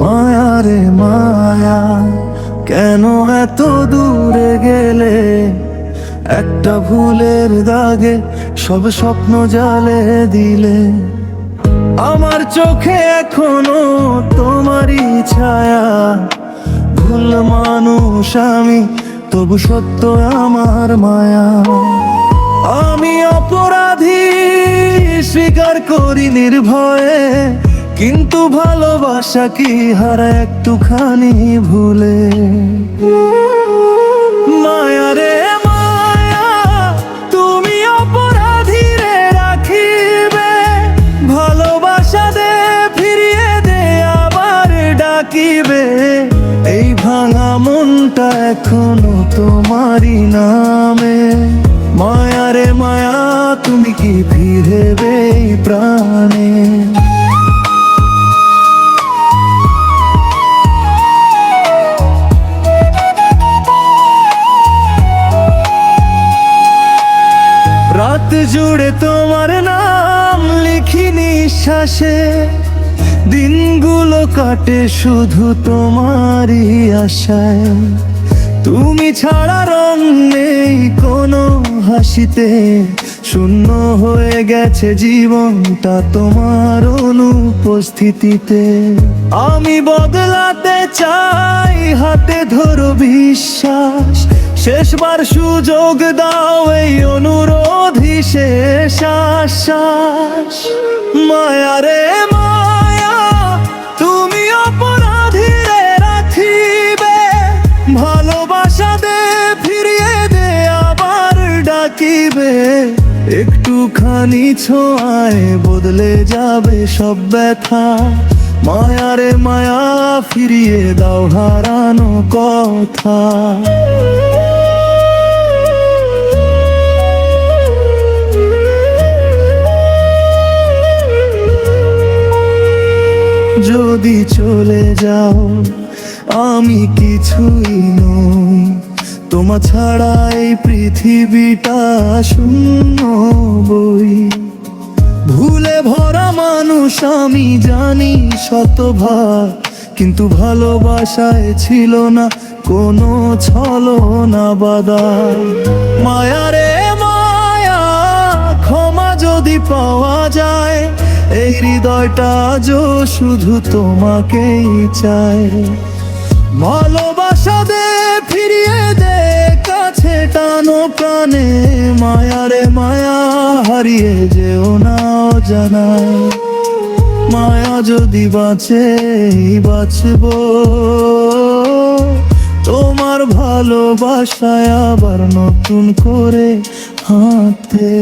মায়া রে মায়া, কেন এত দূরে গেলে? একটা ভুলের দাগে সব স্বপ্ন জালে দিলে। আমার চোখে এখনও তোমারই ছায়া। ভুল মানুষ আমি তবু সত্য আমার মায়া। আমি অপরাধী, স্বীকার করি নির্ভয়ে। কিন্তু ভালোবাসা কি হারা একটুখানি ভুলে? ডাকিবে এই ভাঙা মনটা এখনও তোমারই নামে। মায়া রে মায়া, তুমি কি ফিরেবে প্রাণে? রাত জুড়ে তোমার নাম লিখি নিঃশ্বাসে। দিনগুলো কাটে শুধু তোমারই আশায়। তুমি ছাড়া রং নেই কোনো হাসিতে। শূন্য হয়ে গেছে জীবনটা তোমার অনুপস্থিতিতে। আমি বদলাতে চাই, হাতে ধরো বিশ্বাস। শেষবার সুযোগ দাও এই অনুরোধই শেষ আশ্বাস। মায়া ডাকিবে একটুখানি ছোঁয়ায় বদলে যাবে সব ব্যথা। মায়া রে মায়া ফিরিয়ে দাও হারানো কথা। যদি চলে যাও, আমি কিছুই নই। তোমার ছাড়া এই পৃথিবীটা শূন্য বই। ভুলে ভরা মানুষ, আমি জানি শতভাগ, কিন্তু ভালোবাসায় ছিল না কোনো ছলো না বাদা মায়া রে মায়া, ক্ষমা যদি পাওয়া যায়, এই হৃদয়টা আজও শুধু তোমাকেই চায়। ভালোবাসা দে প্রাণে মায়া রে মায়া, হারিয়ে যেও না জানা মায়া যদি বাঁচে বাঁচব। তোমার ভালোবাসায় আবার নতুন করে হাতে।